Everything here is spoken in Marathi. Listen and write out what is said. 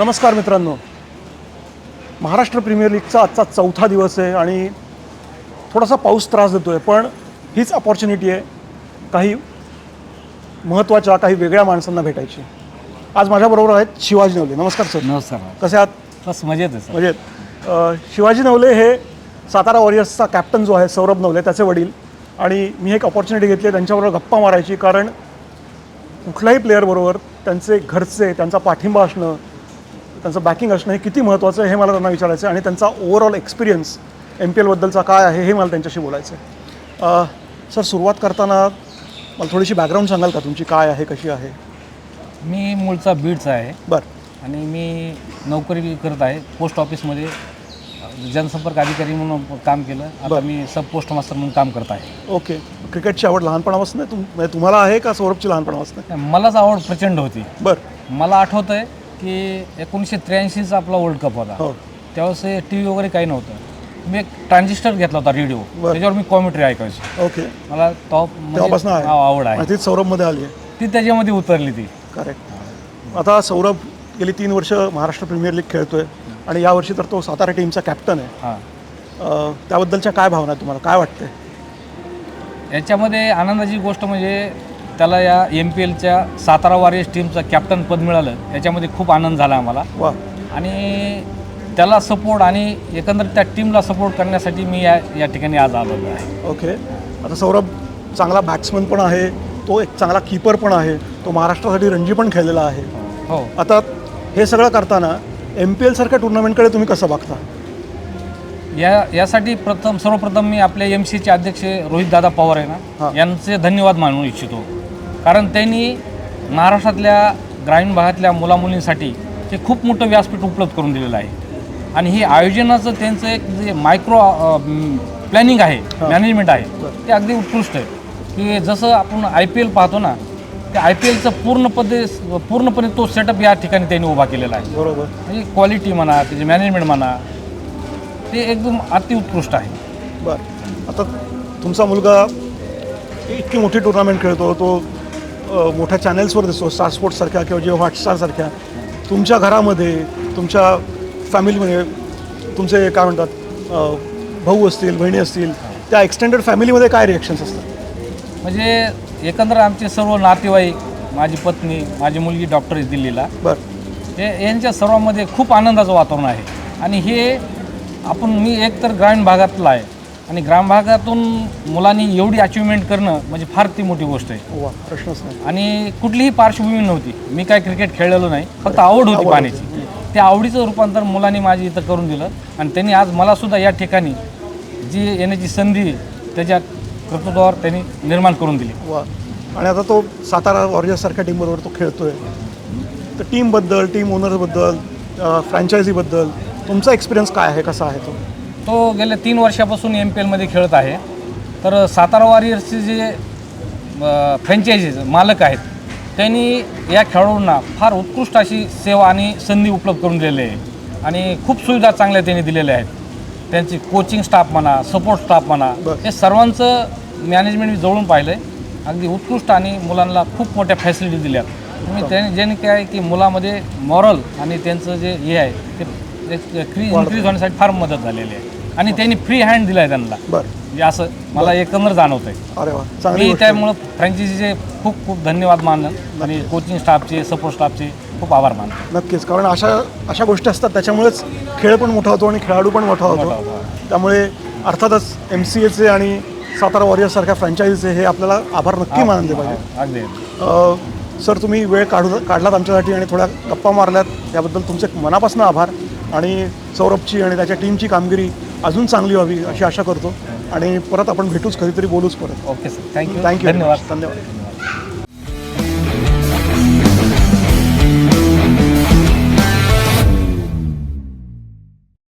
नमस्कार मित्रांनो. महाराष्ट्र प्रीमियर लीगचा आजचा चौथा दिवस आहे आणि थोडासा पाऊस त्रास देतो आहे पण हीच अपॉर्च्युनिटी आहे काही महत्त्वाच्या काही वेगळ्या माणसांना भेटायची. आज माझ्याबरोबर आहेत शिवाजी नवले. नमस्कार सर. नमस्कार. कसे आहात? बस मजेत आहे सर. म्हणजे अ, शिवाजी नवले हे सातारा वॉरियर्सचा कॅप्टन जो आहे सौरभ नवले त्याचे वडील. आणि मी एक अपॉर्च्युनिटी घेतली आहे त्यांच्याबरोबर गप्पा मारायची कारण कुठल्याही प्लेअरबरोबर त्यांचे घरचे त्यांचा पाठिंबा असणं त्यांचं बॅकिंग असणं हे किती महत्त्वाचं आहे हे मला त्यांना विचारायचं आहे. आणि त्यांचा ओव्हरऑल एक्सपिरियन्स एम पी एलबद्दलचा काय आहे हे मला त्यांच्याशी बोलायचं आहे. सर सुरुवात करताना मला थोडीशी बॅकग्राऊंड सांगाल का तुमची? काय आहे? कशी आहे? मी मूळचा बीडचा आहे. बरं. आणि मी नोकरी करत आहे. पोस्ट ऑफिसमध्ये जनसंपर्क अधिकारी म्हणून काम केलं. आता. मी सब पोस्ट मास्टर म्हणून काम करत आहे. ओके. क्रिकेटची आवड लहानपणापासून तुम म्हणजे तुम्हाला आहे का सौरभची लहानपणापासून? मलाच आवड प्रचंड होती. बरं. मला आठवतं आहे की एकोणीसशे त्र्याऐंशीचा आपला वर्ल्ड कप होता. हो. त्यावेळेस टी व्ही वगैरे काही नव्हतं. मी एक ट्रान्झिस्टर घेतला होता रेडिओ. त्याच्यावर मी कॉमेंट्री ऐकायची. ओके. मला टॉप म्हणजे आवड आहे. आणि तीच सौरभमध्ये आली ती त्याच्यामध्ये उतरली ती. करेक्ट आता सौरभ गेली तीन वर्ष महाराष्ट्र प्रीमियर लीग खेळतोय. आणि यावर्षी तर तो सातारा टीमचा कॅप्टन आहे. हां. त्याबद्दलच्या काय भावना तुम्हाला? काय वाटतंय? याच्यामध्ये आनंदाची गोष्ट म्हणजे त्याला या एम पी एलच्या सातारा वॉरियर्स टीमचं कॅप्टन पद मिळालं. याच्यामध्ये खूप आनंद झाला आम्हाला. वा. आणि त्याला सपोर्ट आणि एकंदरीत त्या टीमला सपोर्ट करण्यासाठी मी या या ठिकाणी आज आलेलो आहे. ओके आता सौरभ चांगला बॅट्समन पण आहे. तो एक चांगला कीपर पण आहे. तो महाराष्ट्रासाठी रणजी पण खेळलेला आहे. हो. आता हे सगळं करताना एम पी एलसारख्या टुर्नामेंटकडे तुम्ही कसं बघता? या यासाठी प्रथम सर्वप्रथम मी आपल्या एम सीचे अध्यक्ष रोहितदादा पवार आहे हां. ना यांचे धन्यवाद मानू इच्छितो. कारण त्यांनी महाराष्ट्रातल्या ग्रामीण भागातल्या मुलामुलींसाठी ते खूप मोठं व्यासपीठ उपलब्ध करून दिलेलं आहे. आणि हे आयोजनाचं त्यांचं एक जे मायक्रो प्लॅनिंग आहे मॅनेजमेंट आहे. ते अगदी उत्कृष्ट आहे. की जसं आपण आय पी एल पाहतो ना ते आय पी एलचं पूर्णपणे पूर्णपणे तो सेटअप या ठिकाणी त्यांनी उभा केलेला आहे. बरोबर. म्हणजे क्वालिटी म्हणा त्याचे मॅनेजमेंट म्हणा ते एकदम अतिउत्कृष्ट आहे. बरं. आता तुमचा मुलगा इतकी मोठी टुर्नामेंट खेळतो तो मोठ्या चॅनेल्सवर दिसतो स्टार स्पोर्ट्ससारख्या किंवा जे हॉटस्टारसारख्या तुमच्या घरामध्ये तुमच्या फॅमिलीमध्ये तुमचे काय म्हणतात भाऊ असतील बहिणी असतील त्या एक्सटेंडेड फॅमिलीमध्ये काय रिॲक्शन्स असतात? म्हणजे एकंदर आमचे सर्व नातेवाईक माझी पत्नी माझी मुलगी डॉक्टर आहे दिल्लीला. बरं. हे यांच्या सर्वांमध्ये खूप आनंदाचं वातावरण आहे. आणि हे आपण मी एकतर ग्रामीण भागातला आहे. आणि ग्रामीण भागातून मुलांनी एवढी अचिव्हमेंट करणं म्हणजे फार ती मोठी गोष्ट आहे. वा प्रश्नच नाही. आणि कुठलीही पार्श्वभूमी नव्हती. मी काय क्रिकेट खेळलेलो नाही. फक्त आवड होती. पाहण्याची त्या आवडीचं रूपांतर मुलांनी माझी इथं करून दिलं. आणि त्यांनी आज मलासुद्धा या ठिकाणी जी येण्याची संधी त्याच्या कर्तृत्वावर त्यांनी निर्माण करून दिली. वा. आणि आता तो सातारा वॉरियर्ससारख्या टीमबरोबर तो खेळतोय. तर टीमबद्दल टीम ओनर्सबद्दल फ्रँचायझीबद्दल तुमचा एक्सपिरियन्स काय आहे? कसा आहे तो? तो गेल्या तीन वर्षापासून एम पी एलमध्ये खेळत आहे. तर सातारा वॉरियर्सचे जे फ्रँचायझीज मालक आहेत त्यांनी या खेळाडूंना फार उत्कृष्ट अशी सेवा आणि संधी उपलब्ध करून दिलेली आहे. आणि खूप सुविधा चांगल्या त्यांनी दिलेल्या आहेत. त्यांची कोचिंग स्टाफ म्हणा सपोर्ट स्टाफ म्हणा. हे सर्वांचं मॅनेजमेंट मी जवळून पाहिलं आहे अगदी उत्कृष्ट आणि मुलांना खूप मोठ्या फॅसिलिटी दिल्या मी त्याने ज्याने काय की मुलामध्ये मॉरल आणि त्यांचं जे हे आहे ते इन्क्रीज होण्यासाठी फार मदत झालेली आहे. आणि त्यांनी फ्री हँड दिला आहे त्यांना. बरं. म्हणजे असं मला एकंदर जाणवत आहे अरे वा चांगली मी गोष्ट आहे. त्यामुळं फ्रँचायझीचे खूप खूप धन्यवाद मानलं. आणि कोचिंग स्टाफचे सपोर्ट स्टाफचे खूप आभार मानतो. नक्कीच कारण अशा अशा गोष्टी असतात त्याच्यामुळेच खेळ पण मोठा होतो आणि खेळाडू पण मोठा मोठा होतो होतो. त्यामुळे अर्थातच एम सी एचे आणि सातारा वॉरियर्ससारख्या फ्रँचायझीचे हे आपल्याला आभार नक्की मानले पाहिजे. अगदी अ, सर तुम्ही वेळ काढू काढलात आमच्यासाठी आणि थोड्या गप्पा मारल्यात. याबद्दल तुमचे मनापासून आभार. आणि सौरभची आणि त्याच्या टीमची कामगिरी अजून चांगली व्हावी अशी आशा करतो. आणि परत आपण भेटूच कधीतरी बोलूच परत. Okay sir. थँक्यू थँक्यू धन्यवाद. धन्यवाद.